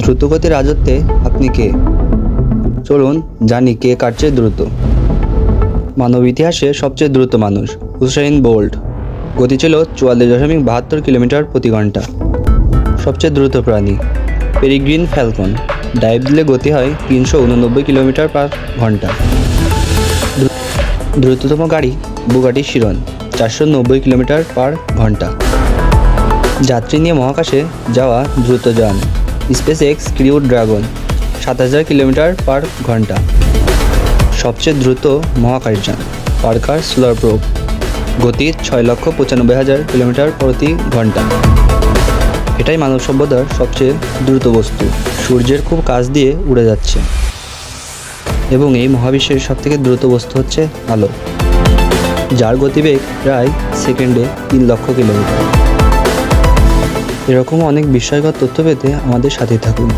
দ্রুতগতির রাজত্বে আপনি কে? চলুন জানি কে কার চেয়ে দ্রুত। মানব ইতিহাসে সবচেয়ে দ্রুত মানুষ হুসাইন বোল্ট। গতি ছিল চুয়াল্লিশ দশমিক বাহাত্তর কিলোমিটার প্রতি ঘণ্টা। সবচেয়ে দ্রুত প্রাণী, পেরিগ্রিন ফ্যালকন। ডাইভ দিলে গতি হয় তিনশো উননব্বই কিলোমিটার পার ঘণ্টা। দ্রুততম গাড়ি বুগাটি শিরন, চারশো নব্বই কিলোমিটার পার ঘণ্টা। যাত্রী নিয়ে মহাকাশে যাওয়া দ্রুত যান। স্পেস এক্স ক্রিউ ড্রাগন সাত হাজার কিলোমিটার পার ঘণ্টা। সবচেয়ে দ্রুত মহাকাশযান, পার্কার সোলার প্রোব, গতি ছয় লক্ষ পঁচানব্বই হাজার কিলোমিটার প্রতি ঘণ্টা। এটাই মানব সভ্যতার সবচেয়ে দ্রুত বস্তু। সূর্যের খুব কাছ দিয়ে উড়ে যাচ্ছে। এবং এই মহাবিশ্বের সবথেকে দ্রুত বস্তু হচ্ছে আলো, যার গতিবেগ প্রায় সেকেন্ডে তিন লক্ষ কিলোমিটার। এরকম অনেক বিষয়গত তথ্য পেতে আমাদের সাথে থাকুন।